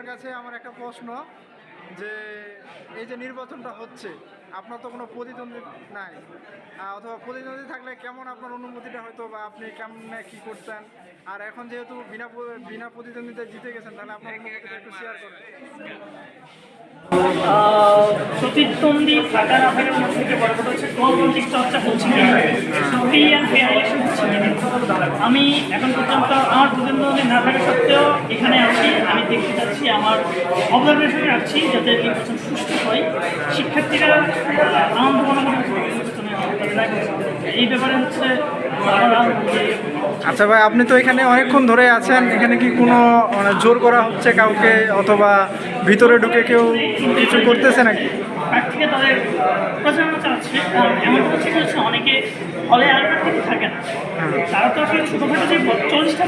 আপনার কাছে আমার একটা প্রশ্ন যে এই যে নির্বাচনটা হচ্ছে, আপনার তো কোনো প্রতিদ্বন্দ্বী নাই। অথবা প্রতিদ্বন্দ্বী থাকলে কেমন আপনার অনুমতিটা হয়তো বা আপনি কেমন কি করতেন? আর এখন যেহেতু বিনা বিনা প্রতিদ্বন্দ্বিতায় জিতে গেছেন, তাহলে আপনার একটু শেয়ার করেন। প্রতিদ্বন্দ্বী থাকার মধ্যে থেকে বড় হচ্ছে হচ্ছে কি ফ্রি অ্যান্ড ফেয়ার ইলেকশন হচ্ছে কি আমি এখন পর্যন্ত আমার প্রতিদ্বন্দ্বী না থাকা সত্ত্বেও এখানে আছি, আমি দেখতে চাচ্ছি আমার অবজারভেশনে রাখছি যাতে নির্বাচন সুস্থ হয় শিক্ষার্থীরা আনন্দ মনে করে। এই ব্যাপারে হচ্ছে আচ্ছা ভাই আপনি তো এখানে অনেকক্ষণ ধরে আছেন। এখানে কি কোনো মানে জোর করা হচ্ছে কাউকে? অথবা ভিতরে ঢুকে কেউ কিছু করতেছে নাকি? প্রার্থীকে তাদের প্রচারণা চালাচ্ছে। এমন হচ্ছে হচ্ছে অনেকে হলে থাকে না। তারা তো আসলে ছোটোখাটো যে চল্লিশটা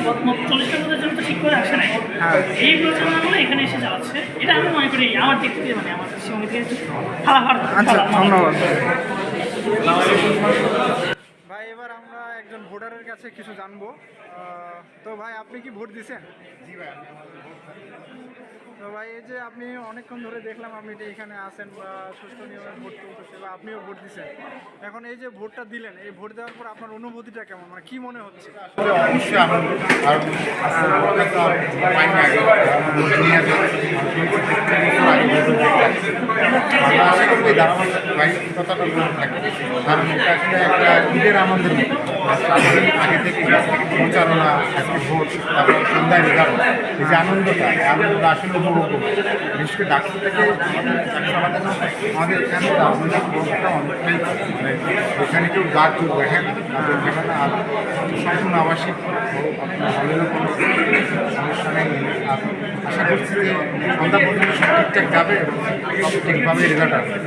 চল্লিশটা পদের জন্য তো ঠিক করে আসে নাই। হ্যাঁ। এই প্রচারণাগুলো এখানে এসে চালাচ্ছে। এটা আমি মনে করি আমার দিক থেকে মানে আমার আচ্ছা ধন্যবাদ ভাই এবার আমরা একজন ভোটারের কাছে কিছু জানব। তো ভাই আপনি কি ভোট দিছেন? তো ভাই এই যে আপনি অনেকক্ষণ ধরে দেখলাম আপনি যে এখানে আসেন বা সুষ্ঠু নিয়মে ভোট চলতেছে বা আপনিও ভোট দিচ্ছেন এখন এই যে ভোটটা দিলেন এই ভোট দেওয়ার পর আপনার অনুভূতিটা কেমন? মানে কি মনে হচ্ছে? অবশ্যই আনন্দ আর ভোটটা তো পাইনি আগে ভোটটা নিয়ে আসে আমরা আশা করি কারণ এটা আসলে একটা ঈদের আনন্দের আগে থেকে প্রচারণা আজকে ভোট, তারপর সন্ধ্যায় এই যে আনন্দটা আনন্দটা আসলে উপভোগ বিশেষ আমাদের এখানে রাজনৈতিক ভোটটা অনেকটাই মানে এখানে কেউ গা কেউ দেখে না তাদের এখানে আর আবাসিক। আশা করছি যে সন্ধ্যা পর্যন্ত ঠিকঠাক যাবে ঠিকভাবে রেজাল্ট আসবে।